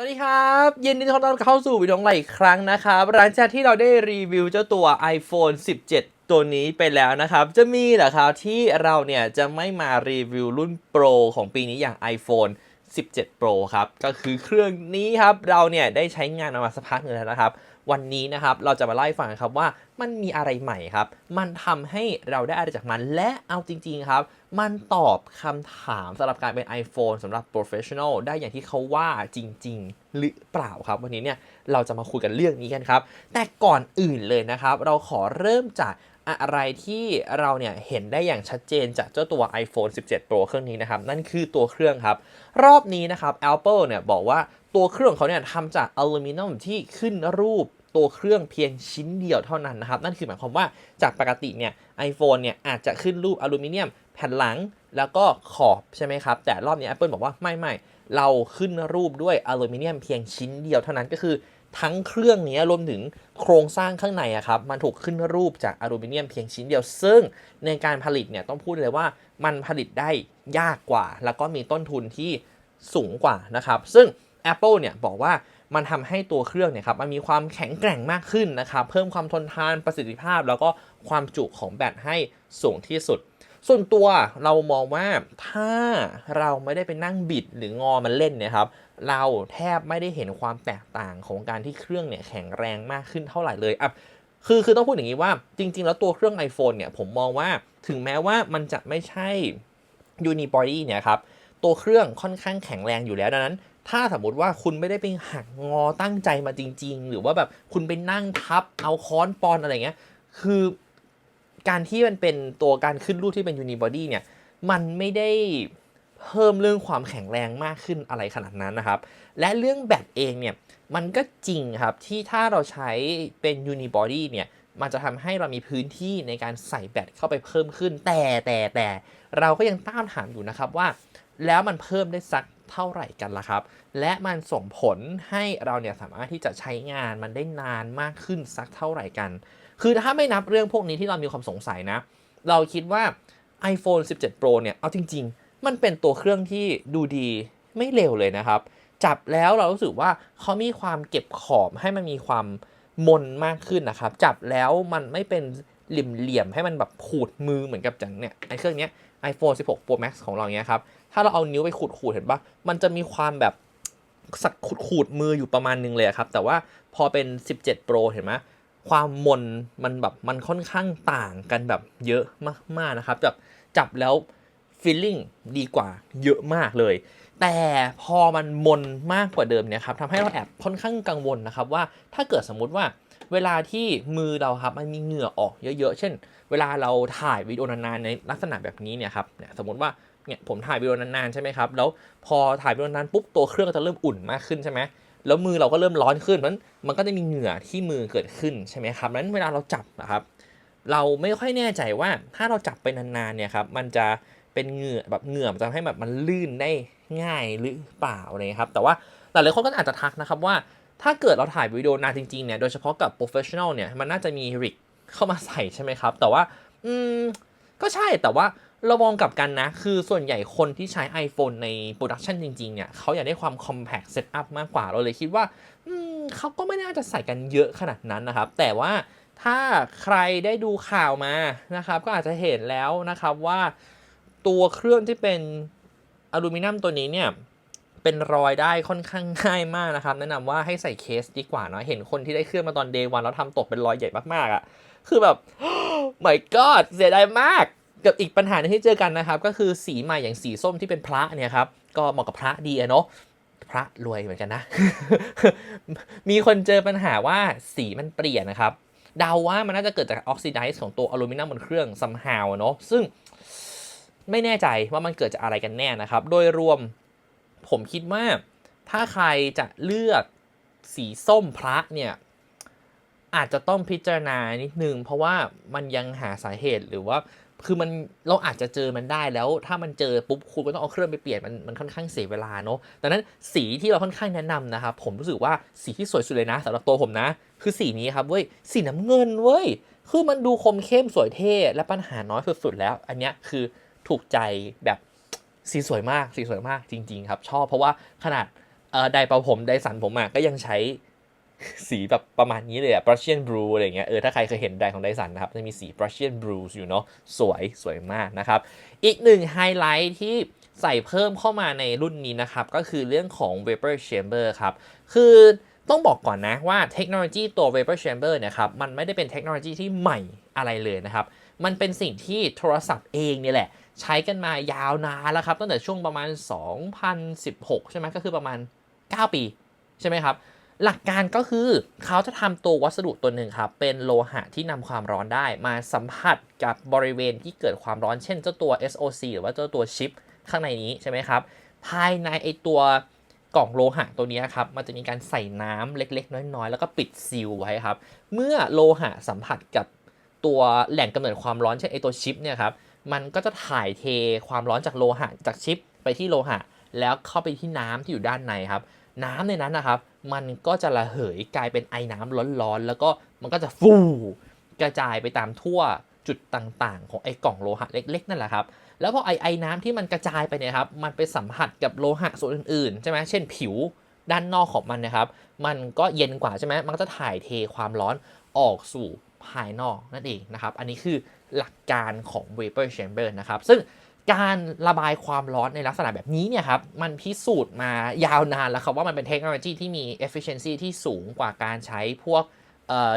สวัสดีครับยินดีต้อนรับเข้าสู่วิดีโอใหม่อีกครั้งนะครับหลังจากที่เราได้รีวิวเจ้าตัว iPhone 17 ตัวนี้ไปแล้วนะครับ จะมีเหรอครับที่เราเนี่ยจะไม่มารีวิวรุ่น Pro ของปีนี้อย่าง iPhone 17 Pro ครับ ก็คือเครื่องนี้ครับ เราเนี่ยได้ใช้งานมาสักพักหนึงแล้วนะครับ วันนี้นะครับเราจะมาเล่ฟังครับว่ามันมีอะไรใหม่ครับ มันทำให้เราได้อะไรจากมัน และเอาจริง ๆ ครับ มันตอบคำถามสำหรับการเป็น iPhone สำหรับ professional ได้อย่างที่เขาว่าจริง ๆ หรือเปล่าครับ วันนี้เนี่ยเราจะมาคุยกันเรื่องนี้กันครับ แต่ก่อนอื่นเลยนะครับ เราขอเริ่มจากอะไรที่เราเนี่ยเห็นได้อย่างชัดเจนจากเจ้าตัว iPhone 17 Pro เครื่องนี้นะครับ นั่นคือตัวเครื่องครับ รอบนี้นะครับ Apple เนี่ยบอกว่าตัวเครื่องเขาเนี่ยทำจากอลูมิเนียมที่ขึ้นรูป ตัวเครื่องเพียงชิ้นเดียวเท่านั้นนะครับ นั่นคือหมายความว่าจากปกติเนี่ย iPhone เนี่ยอาจจะขึ้นรูปอลูมิเนียมแผ่นหลังแล้วก็ขอบใช่ไหมครับ แต่รอบนี้ Apple บอกว่าไม่ไม่เราขึ้นรูปด้วยอลูมิเนียมเพียงชิ้นเดียวเท่านั้นก็คือทั้งเครื่องนี้รวมถึงโครงสร้างข้างในอะครับมันถูกขึ้นรูปจากอลูมิเนียมเพียงชิ้นเดียว ซึ่งในการผลิตเนี่ยต้องพูดเลยว่ามันผลิตได้ยากกว่า แล้วก็มีต้นทุนที่สูงกว่านะครับ ซึ่ง Apple เนี่ยบอกว่า มันทำให้ตัวเครื่องเนี่ยครับมันมีความแข็งแกร่งมากขึ้นนะครับ เพิ่มความทนทานประสิทธิภาพ แล้วก็ความจุของแบตให้สูงที่สุด ส่วนตัวเรามองว่าถ้าเราไม่ได้ไปนั่งบิดหรืองอมันเล่นเนี่ยครับ เราแทบไม่ได้เห็นความแตกต่างของการที่เครื่องเนี่ยแข็งแรงมากขึ้นเท่าไหร่เลยอะคือคือต้องพูดอย่างนี้ว่าจริง ๆ แล้วตัวเครื่อง iPhone เนี่ยผมมองว่าถึงแม้ว่ามันจะไม่ใช่ unibody เนี่ยครับตัวเครื่องค่อนข้างแข็งแรงอยู่แล้วดังนั้น ถ้าสมมติว่าคุณไม่ได้ไปหักงอตั้งใจมาจริง ๆ หรือว่าแบบคุณไปนั่งทับเอาค้อนปอนอะไรเงี้ย คือการที่มันเป็นตัวการขึ้นรูปที่เป็น unibody เนี่ย มันไม่ได้เพิ่มเรื่องความแข็งแรงมากขึ้นอะไรขนาดนั้นนะครับ และเรื่องแบตเองเนี่ย มันก็จริงครับที่ถ้าเราใช้เป็น unibody เนี่ย มันจะทำให้เรามีพื้นที่ในการใส่แบตเข้าไปเพิ่มขึ้น แต่แต่แต่เราก็ยังตั้งคำถามอยู่นะครับว่า แล้วมันเพิ่มได้สัก เท่าไหร่กันล่ะครับ และมันส่งผลให้เราเนี่ยสามารถที่จะใช้งานมันได้นานมากขึ้นสักเท่าไหร่กัน คือถ้าไม่นับเรื่องพวกนี้ที่เรามีความสงสัยนะ เราคิดว่า iPhone 17 Pro เนี่ย เอาจริง ๆ มันเป็นตัวเครื่องที่ดูดีไม่เร็วเลยนะครับ จับแล้วเรารู้สึกว่าเขามีความเก็บขอบให้มันมีความมนมากขึ้นนะครับ จับแล้วมันไม่เป็นเหลี่ยมๆให้มันแบบขูดมือเหมือนกับจังเนี่ยไอ้เครื่องเนี้ย iPhone 16 Pro Max ของเราเนี้ยครับ ถ้าเราเอานิ้วไปขูดขูดๆเห็นปะมันจะมีความแบบสักขูดขูดๆมืออยู่ประมาณนึงเลยครับ แต่ว่าพอเป็น 17 Pro เห็นไหมความมนมันแบบมันค่อนข้างต่างกันแบบเยอะมากๆนะครับจับจับแล้ว feeling ดีกว่าเยอะมากเลย แต่พอมันมนมากกว่าเดิมเนี่ยครับทำให้เราแอบค่อนข้างกังวลนะครับว่าถ้าเกิดสมมุติว่าเวลาที่มือเราครับมันมีเหงื่อออกเยอะๆ เช่น เวลาเราถ่ายวิดีโอนานๆในลักษณะแบบนี้เนี่ยครับเนี่ยสมมติว่า เนี่ยผมถ่ายวิดีโอนานๆใช่ไหมครับแล้วพอถ่ายวิดีโอนานปุ๊บตัวเครื่องก็จะเริ่มอุ่นมากขึ้นใช่ไหมแล้วมือเราก็เริ่มร้อนขึ้นมันมันก็จะมีเหงื่อที่มือเกิดขึ้นใช่ไหมครับนั้นเวลาเราจับนะครับ เราไม่ค่อยแน่ใจว่าถ้าเราจับไปนานๆเนี่ยครับมันจะเป็นเหงื่อแบบเหงื่อมันจะทำให้แบบมันลื่นได้ง่ายหรือเปล่าเงี้ยครับแต่ว่าหลายๆคนก็อาจจะทักนะครับว่าถ้าเกิดเราถ่ายวิดีโอนานจริงๆเนี่ยโดยเฉพาะกับ professional เนี่ยมันน่าจะมีริกเข้ามาใส่ใช่ไหมครับ แต่ว่าอืมก็ใช่แต่ว่า เรามองกลับกันนะ คือส่วนใหญ่คนที่ใช้ iPhone ในโปรดักชันจริง ๆ เนี่ยเขาอยากได้ความ compact setup มากกว่าเราเลยคิดว่าเขาก็ไม่น่าจะใส่กันเยอะขนาดนั้นนะครับ แต่ว่าถ้าใครได้ดูข่าวมานะครับ ก็อาจจะเห็นแล้วนะครับว่าตัวเครื่องที่เป็นอลูมิเนียมตัวนี้เนี่ยเป็นรอยได้ค่อนข้างง่ายมากนะครับ แนะนำว่าให้ใส่เคสดีกว่าเนาะเห็นคนที่ได้เครื่องมาตอนเดย์วันแล้วทำตกเป็นรอยใหญ่มากๆอะ่ะคือแบบ my god เสียดายมาก กับอีกปัญหาที่เจอกันนะครับ ก็คือสีใหม่อย่างสีส้มที่เป็นพระเนี่ยครับก็เหมาะกับพระดีอะเนาะพระรวยเหมือนกันนะ มีคนเจอปัญหาว่าสีมันเปลี่ยนนะครับเดาว่ามันน่าจะเกิดจากออกซิไดซ์ของตัวอลูมิเนียมบนเครื่อง somehow เนาะซึ่งไม่แน่ใจว่ามันเกิดจากอะไรกันแน่นะครับ โดยรวมผมคิดว่าถ้าใครจะเลือกสีส้มพระเนี่ยอาจจะต้องพิจารณานิดนึงเพราะว่ามันยังหาสาเหตุหรือว่า คือมันเราอาจจะเจอมันได้แล้ว ถ้ามันเจอปุ๊บคุณก็ต้องเอาเครื่องไปเปลี่ยนมันมันค่อนข้างเสียเวลาเนาะดังนั้นสีที่เราค่อนข้างแนะนำนะครับผมรู้สึกว่าสีที่สวยสุดเลยนะสำหรับตัวผมนะ คือสีนี้ครับเว้ยสีน้ำเงินเว้ยคือมันดูคมเข้มสวยเท่และปัญหาน้อยสุดๆแล้ว อันเนี้ยคือถูกใจแบบสีสวยมากสีสวยมากจริง ๆ ครับ ชอบเพราะว่าขนาดเอ่อไดเป่าผมไดสันผมอะก็ยังใช้ สีแบบประมาณนี้เลยอะ Prussian Blue อะไรเงี้ย เออ ถ้าใครเคยเห็นไดร์ของไดสันนะครับ จะมีสี Prussian Blue อยู่เนาะ สวย สวยมากนะครับ อีกหนึ่งไฮไลท์ที่ใส่เพิ่มเข้ามาในรุ่นนี้นะครับ ก็คือเรื่องของ Vapor Chamber ครับ คือต้องบอกก่อนนะว่าเทคโนโลยีตัว Vapor Chamber เนี่ยครับ มันไม่ได้เป็นเทคโนโลยีที่ใหม่อะไรเลยนะครับ มันเป็นสิ่งที่โทรศัพท์เองเนี่แหละ ใช้กันมายาวนานแล้วครับ ตั้งแต่ช่วงประมาณ 2016 ใช่ไหมก็คือประมาณ 9 ปี ใช่ไหมครับ หลักการก็คือเขาจะทำตัววัสดุตัวหนึ่งครับเป็นโลหะที่นำความร้อนได้ มาสัมผัสกับบริเวณที่เกิดความร้อนเช่นเจ้าตัว SOC หรือว่าเจ้าตัวชิปข้างในนี้ใช่ไหมครับ ภายในไอตัวกล่องโลหะตัวนี้ครับ มันจะมีการใส่น้ำเล็ก ๆ น้อยๆ แล้วก็ปิดซีลไว้ครับ เมื่อโลหะสัมผัสกับตัวแหล่งกำเนิดความร้อนเช่นไอตัวชิปเนี่ยครับ มันก็จะถ่ายเทความร้อนจากโลหะจากชิปไปที่โลหะ แล้วเข้าไปที่น้ำที่อยู่ด้านในครับ น้ำในนั้นนะครับ มันก็จะระเหยกลายเป็นไอ้น้ำร้อนๆ แล้วก็มันก็จะฟูกระจายไปตามทั่วจุดต่างๆ ของไอ้กล่องโลหะเล็กๆ นั่นแหละครับ แล้วพอไอ้ไอ้น้ำที่มันกระจายไปเนี่ยครับ มันไปสัมผัสกับโลหะส่วนอื่นๆ ใช่ไหมเช่นผิวด้านนอกของมันนะครับ มันก็เย็นกว่าใช่ไหมมันก็จะถ่ายเทความร้อนออกสู่ภายนอกนั่นเองนะครับ อันนี้คือหลักการของ vapor chamber นะครับ ซึ่ง การระบายความร้อนในลักษณะแบบนี้เนี่ยครับมันพิสูจน์มายาวนานแล้วครับว่ามันเป็นเทคโนโลยีที่มี efficiency ที่สูงกว่าการใช้พวกเอ่อ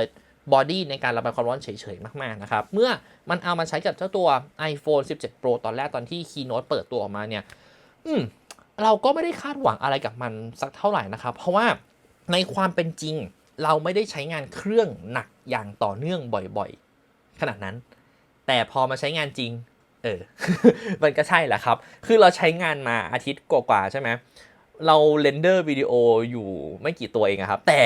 บอดี้ในการระบายความร้อนเฉยๆ มากๆ นะครับ เมื่อมันเอามาใช้กับเจ้าตัว iPhone 17 Pro ตอนแรกตอนที่ Keynote เปิดตัวออกมาเนี่ย อืม เราก็ไม่ได้คาดหวังอะไรกับมันสักเท่าไหร่นะครับ เพราะว่าในความเป็นจริงเราไม่ได้ใช้งานเครื่องหนักอย่างต่อเนื่องบ่อยๆ ขนาดนั้น แต่พอมาใช้งานจริง เออ มันก็ใช่แหละครับ คือเราใช้งานมาอาทิตย์กว่าๆใช่ไหม เราเรนเดอร์วิดีโออยู่ไม่กี่ตัวเองครับ แต่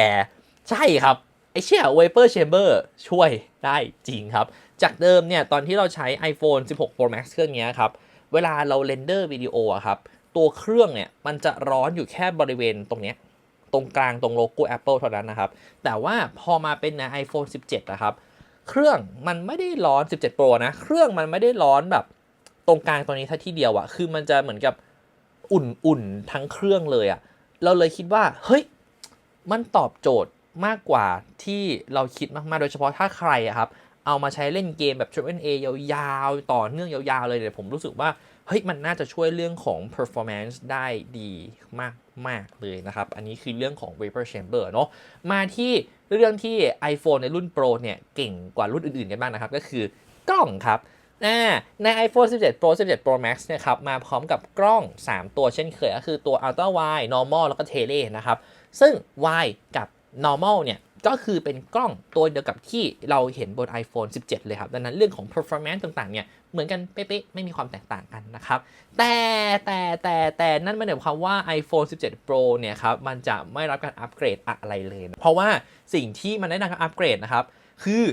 ใช่ครับไอเชี่ย Vapor Chamber ช่วยได้จริงครับ จากเดิมเนี่ย ตอนที่เราใช้ iPhone 16 Pro Max เครื่องเนี้ยครับ เวลาเราเรนเดอร์วิดีโออะครับ ตัวเครื่องเนี่ย มันจะร้อนอยู่แค่บริเวณตรงเนี้ย ตรงกลางตรงโลโก้ Apple เท่านั้นนะครับ แต่ว่าพอมาเป็นใน iPhone 17 นะครับ เครื่องมันไม่ได้ร้อน 17 Pro นะ เครื่องมันไม่ได้ร้อนแบบตรงกลางตรงนี้ท่าที่เดียวอะคือมันจะเหมือนกับอุ่นๆทั้งเครื่องเลยอะเราเลยคิดว่า เฮ้ย มันตอบโจทย์มากกว่าที่เราคิดมากๆ โดยเฉพาะถ้าใครอะครับ เอามาใช้เล่นเกมแบบ Triple A ยาวๆ ต่อเนื่องยาวๆ เลยเนี่ยผมรู้สึกว่า เฮ้ยมันน่าจะช่วยเรื่องของ performance ได้ดีมากๆเลยนะครับ อันนี้คือเรื่องของ Vapor Chamber เนอะมาที่เรื่องที่ iPhone ในรุ่น Pro เนี่ย เก่งกว่ารุ่นอื่นๆกันบ้างนะครับ ก็คือกล้องครับใน iPhone 17 Pro 17 Pro Max เนี่ยครับมาพร้อมกับกล้อง 3 ตัวเช่นเคย ก็คือตัว Ultra Wide Normal แล้วก็ Tele นะครับ ซึ่ง Wide กับ Normal เนี่ย ก็คือเป็นกล้องตัวเดียวกับที่เราเห็นบน iPhone 17 เลยครับ ดังนั้นเรื่องของ performance ต่างๆ เนี่ยเหมือนกันเป๊ะๆ ไม่มีความแตกต่างกันนะครับ แต่แต่แต่แต่นั่นไม่ได้หมายความว่า iPhone 17 Pro เนี่ยครับ มันจะไม่รับการอัปเกรดอะไรเลยนะเพราะว่าสิ่งที่มันได้รับการอัปเกรดนะครับ คือ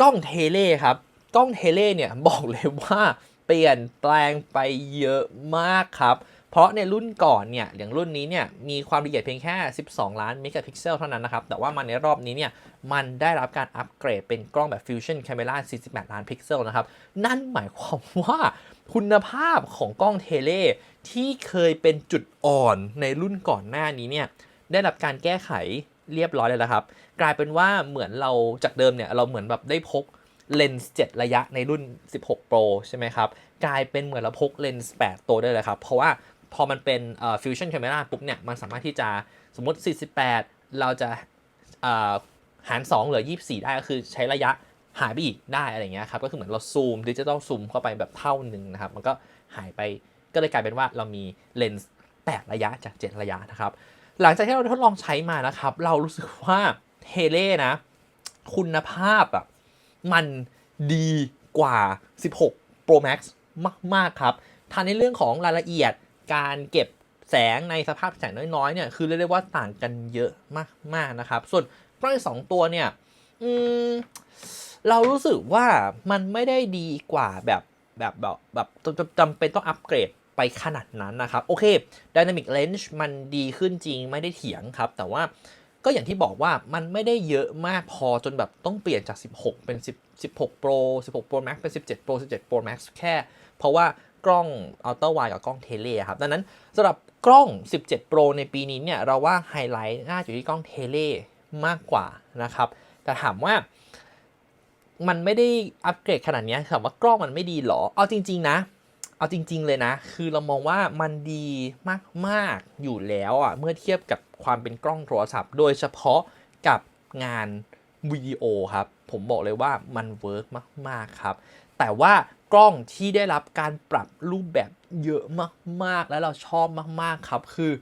กล้องเทเลครับ กล้องเทเลเนี่ยบอกเลยว่าเปลี่ยนแปลงไปเยอะมากครับ เพราะในรุ่นก่อนเนี่ยอย่างรุ่นนี้เนี่ยมีความละเอียดเพียงแค่ 12 ล้านเมกะพิกเซลเท่านั้นนะครับ แต่ว่ามันในรอบนี้เนี่ยมันได้รับการอัปเกรดเป็นกล้องแบบ Fusion Camera 48 ล้านพิกเซลนะครับ นั่นหมายความว่าคุณภาพของกล้องเทเลที่เคยเป็นจุดอ่อนในรุ่นก่อนหน้านี้เนี่ยได้รับการแก้ไขเรียบร้อยเลยล้วครับ กลายเป็นว่าเหมือนเราจากเดิมเนี่ยเราเหมือนแบบได้พกเลนส์7ระยะในรุ่น 16 Pro ใช่ไหมครับ กลายเป็นเหมือนเราพกเลนส์8ตัวได้เลยครับ เพราะว่า พอมันเป็นเอ่อ Fusion Camera ปุ๊บเนี่ยมันสามารถที่จะสมมติ 48 เราจะหาร 2 เหลือ 24 ได้ก็คือใช้ระยะหายไปอีกได้อะไรเงี้ยครับก็คือเหมือนเราซูมดิจิตอลซูมเข้าไปแบบเท่าหนึ่งนะครับ มันก็หายไปก็เลยกลายเป็นว่าเรามีเลนส์8ระยะจาก 7 ระยะนะครับ หลังจากที่เราทดลองใช้มานะครับ เรารู้สึกว่าเทเลนะ คุณภาพอะมันดีกว่า 16 Pro Max มาก ๆ ครับทางในเรื่องของรายละเอียด การเก็บแสงในสภาพแสงน้อยๆเนี่ยคือเรียกได้ว่าต่างกันเยอะมากๆนะครับ ส่วนกล้องสองตัวเนี่ยอืมเรารู้สึกว่ามันไม่ได้ดีกว่าแบบแบบแบบแบบจำเป็นต้องอัปเกรดไปขนาดนั้นนะครับ โอเค Dynamic Range มันดีขึ้นจริงไม่ได้เถียงครับ แต่ว่าก็อย่างที่บอกว่ามันไม่ได้เยอะมากพอจนแบบต้องเปลี่ยนจาก 16 เป็น 10 16 Pro 16 Pro Max เป็น 17 Pro 17 Pro Max แค่ เพราะว่า กล้อง Ultra Wide กับกล้องเทเลครับ ดังนั้นสำหรับกล้อง 17 Pro ในปีนี้เนี่ยเราว่าไฮไลท์น่าจะอยู่ที่กล้องเทเลมากกว่านะครับ แต่ถามว่ามันไม่ได้อัปเกรดขนาดนี้ถามว่ากล้องมันไม่ดีหรอ เอาจริง ๆ นะ เอาจริง ๆ เลยนะ คือเรามองว่ามันดีมากๆอยู่แล้วอะ เมื่อเทียบกับความเป็นกล้องโทรศัพท์ โดยเฉพาะกับงานวิดีโอครับ ผมบอกเลยว่ามันเวิร์กมาก ๆ ครับ แต่ว่า กล้องที่ได้รับการปรับรูปแบบเยอะมากๆ แล้วเราชอบมากๆครับ คือ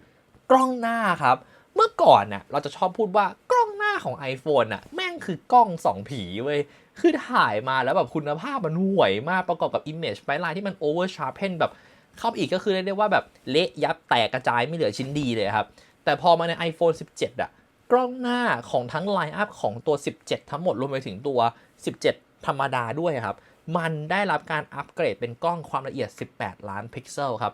กล้องหน้าครับ เมื่อก่อนน่ะเราจะชอบพูดว่ากล้องหน้าของ iPhone น่ะแม่งคือกล้องสองผีเว้ยคือถ่ายมาแล้วแบบคุณภาพมันห่วยมากประกอบกับ Image ไฟไลน์ที่มัน Over Sharpen แบบเข้าอีกก็คือเรียกได้ว่าแบบเละยับแตกกระจายไม่เหลือชิ้นดีเลยครับ แต่พอมาใน iPhone 17 อะ กล้องหน้าของทั้งไลน์อัพของตัว 17 ทั้งหมดรวมไปถึงตัว 17 ธรรมดาด้วยครับ มันได้รับการอัปเกรดเป็นกล้องความละเอียด 18 ล้านพิกเซลครับ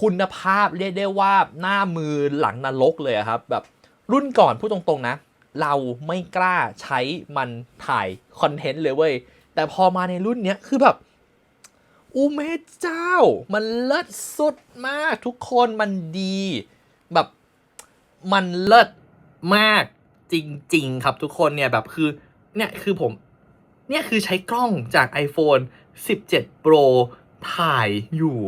คุณภาพเรียกได้ว่าหน้ามือหลังนรกเลยครับ แบบรุ่นก่อนพูดตรงๆนะ เราไม่กล้าใช้มันถ่ายคอนเทนต์เลยเว้ย แต่พอมาในรุ่นเนี้ยคือแบบอูเมเจ้า มันเลิศสุดมากทุกคนมันดี แบบมันเลิศมากจริง ๆ ครับทุกคนเนี่ยแบบคือเนี่ยคือผม เนี่ยคือใช้กล้องจาก iPhone 17 Pro ถ่ายอยู่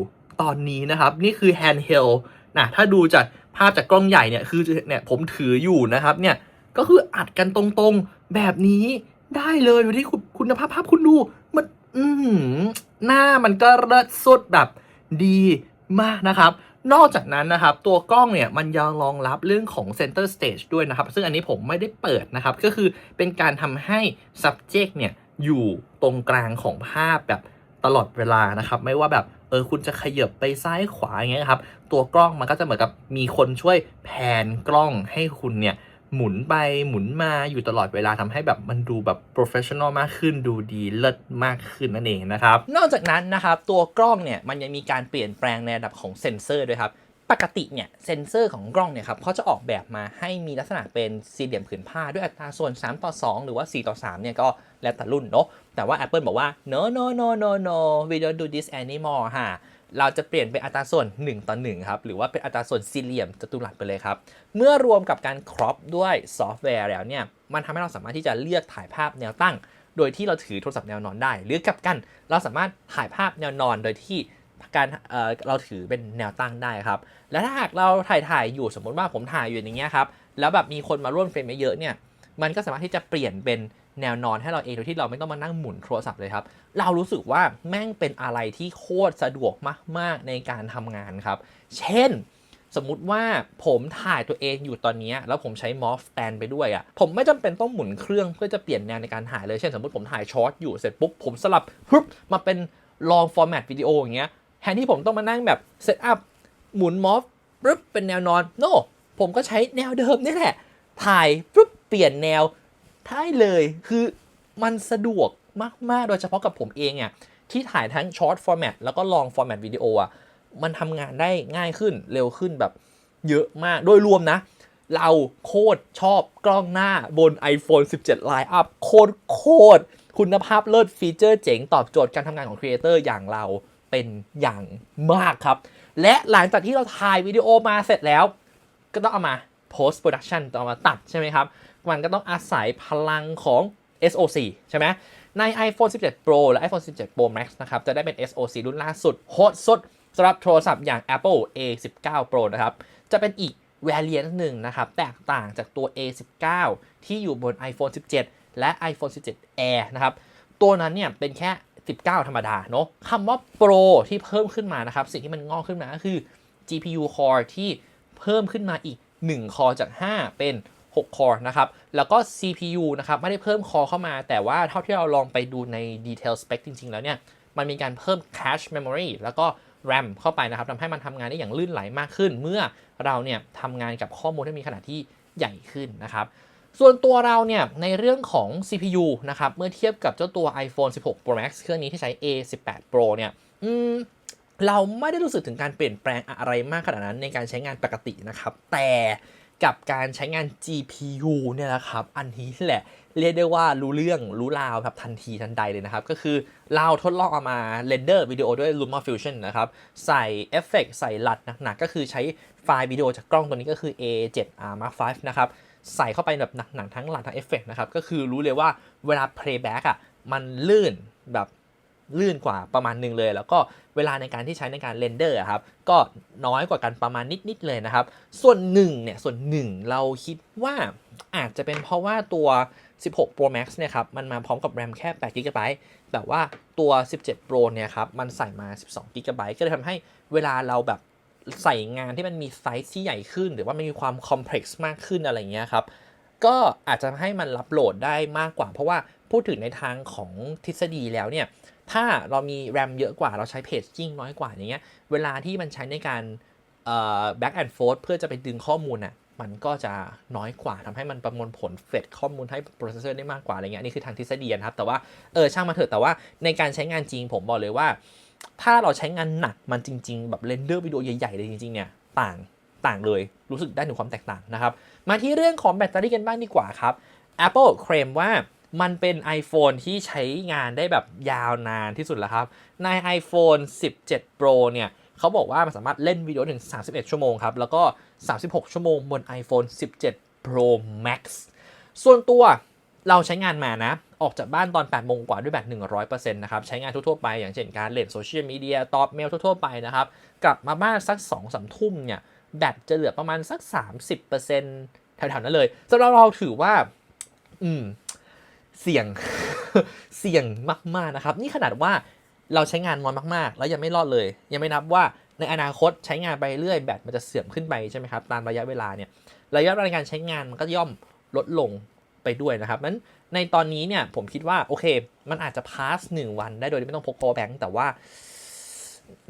ตอนนี้นะครับ นี่คือ handheld นะถ้าดูจากภาพจากกล้องใหญ่เนี่ยคือเนี่ยผมถืออยู่นะครับเนี่ยก็คืออัดกันตรงๆแบบนี้ได้เลยดูที่คุณคุณภาพภาพคุณดูมันอือหือหน้ามันก็เลิศสุดแบบดีมากนะครับ นอกจากนั้นนะครับ ตัวกล้องเนี่ยมันยังรองรับเรื่องของ center stage ด้วยนะครับ ซึ่งอันนี้ผมไม่ได้เปิดนะครับ ก็คือเป็นการทำให้ subject เนี่ย อยู่ตรงกลางของภาพแบบตลอดเวลานะครับ ไม่ว่าแบบเออคุณจะขยับไปซ้ายขวาอย่างเงี้ยครับตัวกล้องมันก็จะเหมือนกับมีคนช่วยแผนกล้องให้คุณเนี่ยหมุนไปหมุนมาอยู่ตลอดเวลาทำให้แบบมันดูแบบ professional มากขึ้นดูดีเลิศมากขึ้นนั่นเองนะครับ นอกจากนั้นนะครับตัวกล้องเนี่ยมันยังมีการเปลี่ยนแปลงในระดับของเซ็นเซอร์ด้วยครับ ปกติเนี่ยเซนเซอร์ของกล้องเนี่ยครับเขาจะออกแบบมาให้มีลักษณะเป็นสี่เหลี่ยมผืนผ้าด้วยอัตราส่วน 3 ต่อ 2 หรือว่า 4 ต่อ 3 เนี่ยก็แล้วแต่รุ่นเนาะแต่ว่า Apple บอกว่า no no no no no we don't do this anymore ฮะเราจะเปลี่ยนเป็นอัตราส่วน 1 ต่อ 1 ครับ หรือว่าเป็นอัตราส่วนสี่เหลี่ยมจัตุรัสไปเลยครับ เมื่อรวมกับการครอปด้วยซอฟต์แวร์แล้วเนี่ย มันทำให้เราสามารถที่จะเลือกถ่ายภาพแนวตั้ง โดยที่เราถือโทรศัพท์แนวนอนได้ หรือกลับกัน เราสามารถถ่ายภาพแนวนอนโดยที่ การเเราถือเป็นแนวตั้งได้ครับ และถ้าหากเราถ่ายถ่ายอยู่สมมติว่าผมถ่ายอยู่อย่างเงี้ยครับ แล้วแบบมีคนมาร่วมเฟรมเยอะเนี่ย มันก็สามารถที่จะเปลี่ยนเป็นแนวนอนให้เราเองโดยที่เราไม่ต้องมานั่งหมุนโทรศัพท์เลยครับ เรารู้สึกว่าแม่งเป็นอะไรที่โคตรสะดวกมาก ๆ ในการทำงานครับ เช่น สมมุติว่าผมถ่ายตัวเองอยู่ตอนนี้ แล้วผมใช้มอฟแ stand ไปด้วยอะ่ะ ผมไม่จำเป็นต้องหมุนเครื่องเพื่อจะเปลี่ยนแนวในการถ่ายเลย เช่น สมมติผมถ่ายช็อตอยู่เสร็จปุ๊บผมสลับปุ๊บมาเป็นลองฟอร์แมตวิดีโออย่างเงี้ย แทนที่ผมต้องมานั่งแบบเซตอัพหมุนมอฟปุ๊บเป็นแนวนอน โนผมก็ใช้แนวเดิมนี่แหละ ถ่ายปุ๊บเปลี่ยนแนวได้เลยคือมันสะดวกมาก ๆ โดยเฉพาะกับผมเองอะที่ถ่ายทั้งช็อตฟอร์แมตแล้วก็ลองฟอร์แมตวิดีโออะมันทำงานได้ง่ายขึ้นเร็วขึ้นแบบเยอะมากโดยรวมนะ เราโคตรชอบกล้องหน้าบน iPhone 17 Line Up โคตรโคตรคุณภาพเลิศฟีเจอร์เจ๋งตอบโจทย์การทำงานของครีเอเตอร์อย่างเรา เป็นอย่างมากครับ และหลังจากที่เราถ่ายวิดีโอมาเสร็จแล้ว ก็ต้องเอามา post production ต้องมาตัดใช่ไหมครับ มันก็ต้องอาศัยพลังของ SoC ใช่ไหมใน iPhone 17 Pro และ iPhone 17 Pro Max นะครับ จะได้เป็น SoC รุ่นล่าสุดโหดสุดสำหรับโทรศัพท์อย่าง Apple A19 Pro นะครับ จะเป็นอีก variant หนึ่งนะครับ แตกต่างจากตัว A19 ที่อยู่บน iPhone 17 และ iPhone 17 Air นะครับ ตัวนั้นเนี่ยเป็นแค่ 19 ธรรมดาเนาะคำว่า Pro ที่เพิ่มขึ้นมานะครับ สิ่งที่มันงอกขึ้นมาก็คือ GPU core ที่เพิ่มขึ้นมาอีก1คอจาก 5 เป็น6คอร์นะครับ แล้วก็ CPU นะครับ ไม่ได้เพิ่มคอเข้ามา แต่ว่าเท่าที่เราลองไปดูใน detail spec จริง ๆ แล้วเนี่ย มันมีการเพิ่ม cache memory แล้วก็ RAM เข้าไปนะครับทำให้มันทำงานได้อย่างลื่นไหลมากขึ้น เมื่อเราเนี่ยทำงานกับข้อมูลที่มีขนาดที่ใหญ่ขึ้นนะครับ ส่วนตัวเราเนี่ยในเรื่องของ CPU นะครับเมื่อเทียบกับเจ้าตัว iPhone 16 Pro Max เครื่องนี้ที่ใช้ A18 Pro เนี่ยอืมเราไม่ได้รู้สึกถึงการเปลี่ยนแปลงอะไรมากขนาดนั้นในการใช้งานปกตินะครับ แต่กับการใช้งาน GPU เนี่ยนะครับ อันนี้แหละเรียกได้ว่ารู้เรื่องรู้ราวแบบทันทีทันใดเลยนะครับ ก็คือเราทดลองเอามาเรนเดอร์วิดีโอด้วย Luma Fusion นะครับ ใส่เอฟเฟกใส่หลัดหนักๆ ก็คือใช้ไฟล์วิดีโอจากกล้องตัวนี้ก็คือ A7R Mark V นะครับ ใส่เข้าไปแบบหนักๆทั้งหลัดทั้งเอฟเฟกนะครับ ก็คือรู้เลยว่าเวลา playback อะมันลื่นแบบลื่นกว่าประมาณหนึ่งเลย แล้วก็เวลาในการที่ใช้ในการเรนเดอร์ครับก็น้อยกว่ากันประมาณนิดๆเลยนะครับ ส่วนหนึ่งเนี่ยส่วนหนึ่งเราคิดว่าอาจจะเป็นเพราะว่าตัว 16 Pro Max เนี่ยครับมันมาพร้อมกับ RAM แค่8 GB แต่ว่าตัว 17 Pro เนี่ยครับมันใส่มา 12 GB ก็เลยทำให้เวลาเราแบบ ใส่งานที่มันมีไซส์ที่ใหญ่ขึ้น หรือว่ามันมีความคอมเพล็กซ์มากขึ้นอะไรเงี้ยครับ ก็อาจจะให้มันรับโหลดได้มากกว่า เพราะว่าพูดถึงในทางของทฤษฎีแล้วเนี่ย ถ้าเรามี RAM เยอะกว่าเราใช้เพจจิ้งน้อยกว่าอย่างเงี้ย เวลาที่มันใช้ในการเอ่อ back and forth เพื่อจะไปดึงข้อมูลน่ะมันก็จะน้อยกว่าทำให้มันประมวลผลเฟดข้อมูลให้โปรเซสเซอร์ได้มากกว่าอะไรเงี้ยนนี่คือทางทฤษฎีนะครับ แต่ว่าเออช่างมาเถอะแต่ว่าในการใช้งานจริงผมบอกเลยว่า ถ้าเราใช้งานหนักมันจริง ๆ แบบเรนเดอร์วิดีโอใหญ่ๆเลยจริงๆเนี่ยต่างต่างเลยรู้สึกได้ถึงความแตกต่างนะครับ มาที่เรื่องของแบตเตอรี่กันบ้างดีกว่าครับ Apple เคลมว่ามันเป็น iPhone ที่ใช้งานได้แบบยาวนานที่สุดแล้วครับ ใน iPhone 17 Pro เนี่ยเขาบอกว่ามันสามารถเล่นวิดีโอถึง 31 ชั่วโมงครับ แล้วก็ 36 ชั่วโมงบน iPhone 17 Pro Max ส่วนตัวเราใช้งานมานะ ออกจากบ้านตอน8โมงกว่าด้วยแบต100%นะครับใช้งานทั่วๆไปอย่างเช่นการเล่นโซเชียลมีเดียตอบเมลทั่วๆไปนะครับกลับมาบ้านสัก2-3ทุ่มเนี่ยแบตจะเหลือประมาณสัก 30%แถวๆนั้นเลยสำหรับเราถือว่า อืม เสี่ยง เสี่ยงมาก ๆ นะครับ นี่ขนาดว่าเราใช้งานน้อยมาก ๆ แล้วยังไม่รอดเลย ยังไม่นับว่าในอนาคตใช้งานไปเรื่อยแบตมันจะเสื่อมขึ้นไปใช่ไหมครับ ตามระยะเวลาเนี่ย ระยะเวลาในการใช้งานมันก็ย่อมลดลง ไปด้วยนะครับนั้นในตอนนี้เนี่ยผมคิดว่าโอเค มันอาจจะพาสหนึ่งวันได้โดยที่ไม่ต้องพก power bank แต่ว่า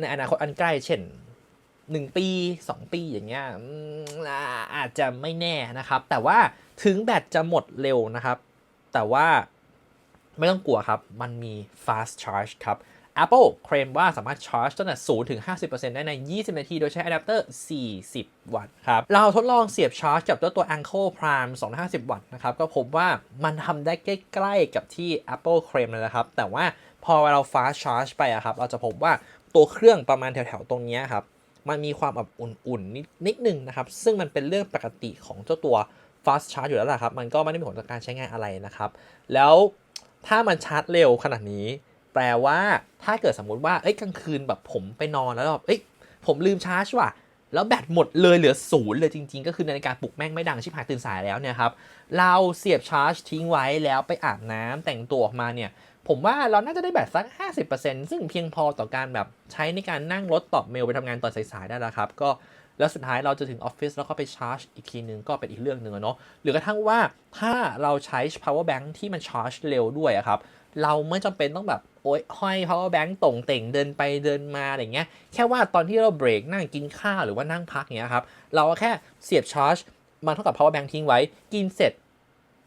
ในอนาคตอันใกล้เช่น1ปี2ปีอย่างเงี้ยอาอาจจะไม่แน่นะครับ แต่ว่าถึงแบตจะหมดเร็วนะครับ แต่ว่าไม่ต้องกลัวครับ มันมี fast charge ครับ Apple เคลมว่าสามารถชาร์จตั้งแต่0ถึง 50%ได้ใน 20 นาที โดยใช้อะแดปเตอร์ 40 วัตต์ครับ เราทดลองเสียบชาร์จกับตัวตัว Angle Prime 250 วัตต์นะครับ ก็พบว่ามันทำได้ใกล้ๆกับที่ Apple เคลมเลยนะครับ แต่ว่าพอเรา fast charge ไปอะครับ เราจะพบว่าตัวเครื่องประมาณแถวๆ ตรงนี้ครับ มันมีความแบบอุ่นๆ นิดนิดนึงนะครับ ซึ่งมันเป็นเรื่องปกติของเจ้าตัว fast charge อยู่แล้วล่ะครับ มันก็ไม่ได้มีผลต่อการใช้งานอะไรนะครับ แล้วถ้ามันชาร์จเร็วขนาดนี้ แปลว่าถ้าเกิดสมมุติว่าเอ้ยกลางคืนแบบผมไปนอนแล้วแบบเอ้ยผมลืมชาร์จว่ะแล้วแบตหมดเลยเหลือศูนย์เลยจริง ๆ ก็คือนาฬิกาปลุกแม่งไม่ดังชิบหายตื่นสายแล้วเนี่ยครับเราเสียบชาร์จทิ้งไว้แล้วไปอาบน้ำแต่งตัวออกมาเนี่ยผมว่าเราน่าจะได้แบตสัก 50%ซึ่งเพียงพอต่อการแบบใช้ในการนั่งรถตอบเมลไปทำงานตอนสายๆได้แล้วครับก็แล้วสุดท้ายเราจะถึงออฟฟิศแล้วก็ไปชาร์จอีกทีนึงก็เป็นอีกเรื่องหนึ่งเนาะหรือกระทั่งว่าถ้าเราใช้ power bank ที่มันชาร์จเร็วด้วยครับเราไม่จำเป็นต้องแบบ โอ๊ยห้อย power bank ตรงเต่งเดินไปเดินมาอะไรเงี้ย แค่ว่าตอนที่เราเบรกนั่งกินข้าวหรือว่านั่งพักเงี้ยครับ เราก็แค่เสียบชาร์จมันเท่ากับ power bank ทิ้งไว้ กินเสร็จ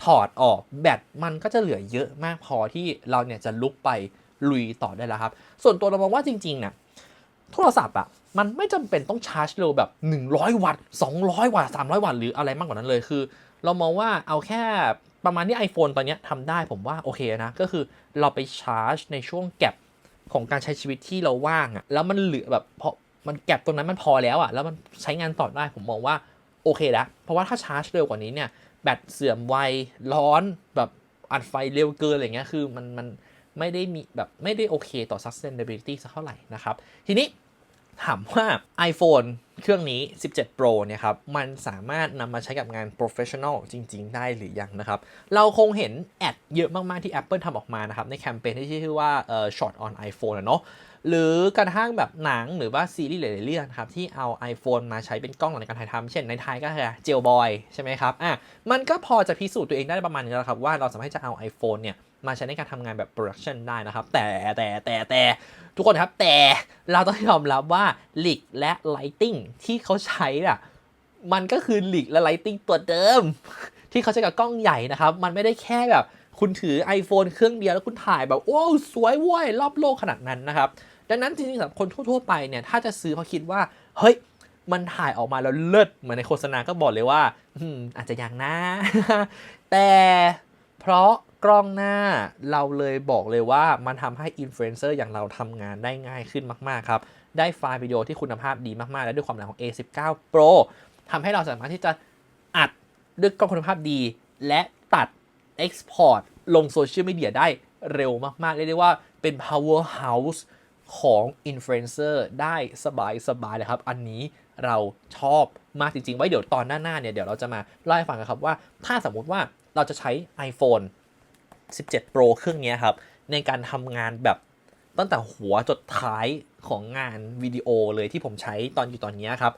ถอดออกแบตมันก็จะเหลือเยอะมากพอที่เราเนี่ยจะลุกไปลุยต่อได้แล้วครับ ส่วนตัวเรามองว่าจริงๆเนี่ยโทรศัพท์อะมันไม่จำเป็นต้องชาร์จเร็วแบบ 100 วัตต์200 วัตต์300 วัตต์หรืออะไรมากกว่านั้นเลยคือ เรามองว่าเอาแค่ ประมาณที่ iPhone ตอนนี้ทำได้ผมว่าโอเคนะ ก็คือเราไปชาร์จในช่วงแก็บของการใช้ชีวิตที่เราว่างอะแล้วมันเหลือแบบพอมันแก็บตรงนั้นมันพอแล้วอะแล้วมันใช้งานต่อได้ผมมองว่าโอเคแล้วเพราะว่าถ้าชาร์จเร็วกว่านี้เนี่ยแบตเสื่อมไวร้อนแบบอัดไฟเร็วเกินอะไรเงี้ยคือมันมันไม่ได้มีแบบไม่ได้โอเคต่อ sustainability สักเท่าไหร่นะครับ ทีนี้ ถามว่า iPhone เครื่องนี้ 17 Pro เนี่ยครับ มันสามารถนำมาใช้กับงาน professional จริง ๆ ได้หรือยังนะครับ เราคงเห็นแอดเยอะมาก ๆ ที่ Apple ทำออกมานะครับ ในแคมเปญที่ชื่อว่าเอ่อ shot on iPhone อะเนาะหรือกระทั่งแบบหนังหรือว่าซีรีส์หลายๆเรื่องครับ ที่เอา iPhone มาใช้เป็นกล้องในการถ่ายทำเช่นในไทยก็คือเจลบอยใช่ไหมครับอะมันก็พอจะพิสูจน์ตัวเองได้ประมาณนึงแล้วครับว่าเราสามารถจะเอา iPhone เนี่ย มาใช้ในการทำงานแบบ production ได้นะครับ แต่แต่แต่แต่ทุกคนครับแต่เราต้องยอมรับว่าลิกและ lighting ที่เขาใช้อะมันก็คือลิกและ lighting ตัวเดิม ที่เขาใช้กับกล้องใหญ่นะครับ มันไม่ได้แค่แบบคุณถือ iPhone เครื่องเดียวแล้วคุณถ่ายแบบ โอ้สวยว้ยรอบโลกขนาดนั้นนะครับ ดังนั้นจริงๆสำหรับคนทั่วๆไปเนี่ยถ้าจะซื้อเพราคิดว่า เฮ้ย มันถ่ายออกมาแล้วเลิศเหมือนในโฆษณาก็บอกเลยว่าอืมอาจจะยังนะ แต่เพราะ กล้องหน้าเราเลยบอกเลยว่ามันทำให้อินฟลูเอนเซอร์อย่างเราทำงานได้ง่ายขึ้นมาก ๆ ครับ ได้ไฟล์วิดีโอที่คุณภาพดีมาก ๆ และด้วยความแรงของ A19 Pro ทำให้เราสามารถที่จะอัดด้วยกล้องคุณภาพดี และตัด Export ลงโซเชียลมีเดียได้เร็วมาก ๆ เรียกได้ว่าเป็น powerhouse ของอินฟลูเอนเซอร์ได้สบายสบายเลยครับ อันนี้เราชอบมากจริง ๆ ไว้เดี๋ยวตอนหน้า ๆ เนี่ย เดี๋ยวเราจะมาเล่าให้ฟังกันครับว่า ถ้าสมมุติว่าเราจะใช้ iPhone 17 Pro เครื่องนี้ครับ ในการทำงานแบบตั้งแต่หัวจดท้ายของงานวิดีโอเลยที่ผมใช้ตอนอยู่ตอนนี้ครับ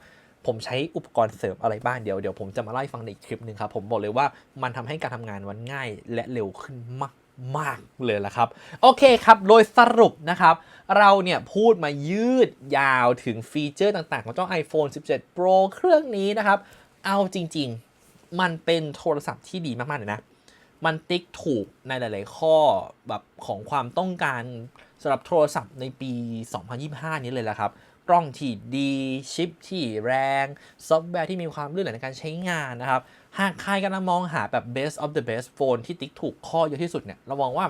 ผมใช้อุปกรณ์เสริมอะไรบ้างเดี๋ยวเดี๋ยวผมจะมาเล่ฟังในอีกคลิปหนึ่งครับ ผมบอกเลยว่ามันทำให้การทำงานมันง่ายและเร็วขึ้นมากมากเลยละครับ โอเคครับ โดยสรุปนะครับ เราเนี่ยพูดมายืดยาวถึงฟีเจอร์ต่าง ๆ ของเจ้า iPhone 17 Pro เครื่องนี้นะครับ เอาจริง ๆ มันเป็นโทรศัพท์ที่ดีมาก ๆ เลยนะ มันติ๊กถูกในหลาย ๆ ข้อแบบของความต้องการสำหรับโทรศัพท์ในปี 2025 นี้เลยละครับ กล้องที่ดี ชิปที่แรง ซอฟต์แวร์ที่มีความลื่นไหลในการใช้งานนะครับ หากใครกำลังมองหาแบบ best of the best phone ที่ติ๊กถูกข้อเยอะที่สุดเนี่ย เรามองว่า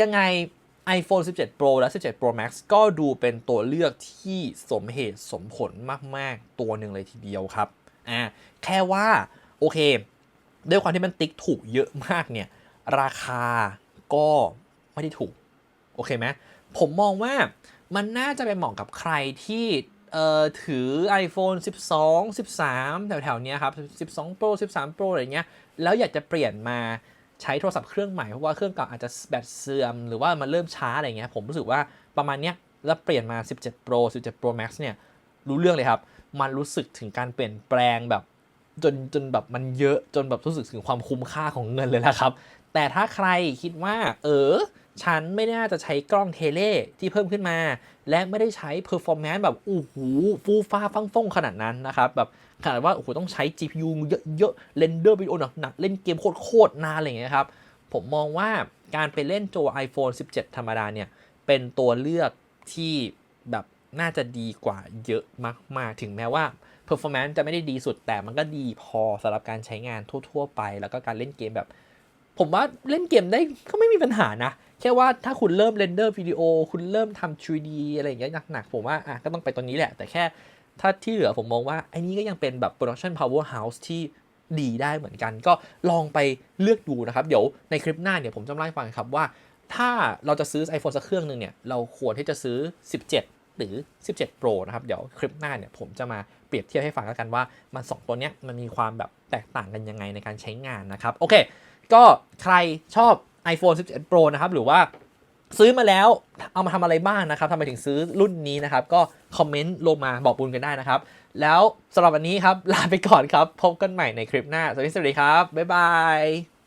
ยังไง iPhone 17 Pro และ 17 Pro Max ก็ดูเป็นตัวเลือกที่สมเหตุสมผลมาก ๆ ตัวหนึ่งเลยทีเดียวครับ อ่า แค่ว่า โอเค ด้วยความที่มันติ๊กถูกเยอะมากเนี่ย ราคาก็ไม่ได้ถูก โอเคไหมผมมองว่ามันน่าจะเป็นเหมาะกับใครที่เอ่อถือ iPhone 12 13 แถวๆนี้ครับ 12 Pro 13 Pro อะไรเงี้ย แล้วอยากจะเปลี่ยนมาใช้โทรศัพท์เครื่องใหม่ เพราะว่าเครื่องเก่าอาจจะแบตเสื่อม หรือว่ามันเริ่มช้าอะไรเงี้ย ผมรู้สึกว่าประมาณเนี้ย แล้วเปลี่ยนมา 17 Pro 17 Pro Max เนี่ย รู้เรื่องเลยครับ มันรู้สึกถึงการเปลี่ยนแปลงแบบ จนจนแบบมันเยอะจนแบบรู้สึกถึงความคุ้มค่าของเงินเลยนะครับ แต่ถ้าใครคิดว่า เออ ฉันไม่น่าจะใช้กล้องเทเลที่เพิ่มขึ้นมา และไม่ได้ใช้ performance แบบโอ้โหฟูฟ้าฟังฟงขนาดนั้นนะครับ แบบขนาดว่าโอ้โหต้องใช้ GPU เยอะๆเรนเดอร์วิดีโอหนักๆเล่นเกมโคตรๆนานอะไรอย่างเงี้ยครับผมมองว่าการไปเล่นตัว iPhone 17 ธรรมดาเนี่ย เป็นตัวเลือกที่แบบน่าจะดีกว่าเยอะมาก ๆ ถึงแม้ว่า performance จะไม่ได้ดีสุดแต่มันก็ดีพอสำหรับการใช้งานทั่ว ๆ ไป แล้วก็การเล่นเกมแบบ ผมว่าเล่นเกมได้ก็ไม่มีปัญหานะ แค่ว่าถ้าคุณเริ่มเรนเดอร์วิดีโอ คุณเริ่มทำ 3D อะไรอย่างเงี้ยหนักๆ ผมว่าอะก็ต้องไปตัวนี้แหละ แต่แค่ถ้าที่เหลือผมมองว่าไอ้นี้ก็ยังเป็นแบบ production powerhouse ที่ดีได้เหมือนกัน ก็ลองไปเลือกดูนะครับ เดี๋ยวในคลิปหน้าเนี่ยผมจะเล่าให้ฟังครับว่า ถ้าเราจะซื้อ iPhone สักเครื่องหนึ่งเนี่ยเราควรที่จะซื้อ 17 หรือ 17 Pro นะครับ เดี๋ยวคลิปหน้าเนี่ยผมจะมาเปรียบเทียบให้ฟังแล้วกันว่า มันสองตัวเนี้ยมันมีความแบบแตกต่างกันยังไงในการใช้งานนะครับ โอเค ก็ใครชอบ iPhone 17 Pro นะครับ หรือว่าซื้อมาแล้วเอามาทำอะไรบ้างนะครับทำไมถึงซื้อรุ่นนี้นะครับ ก็คอมเมนต์ลงมาบอกบุญกันได้นะครับ แล้วสำหรับวันนี้ครับ ลาไปก่อนครับ พบกันใหม่ในคลิปหน้า สวัสดีครับ บ๊ายบาย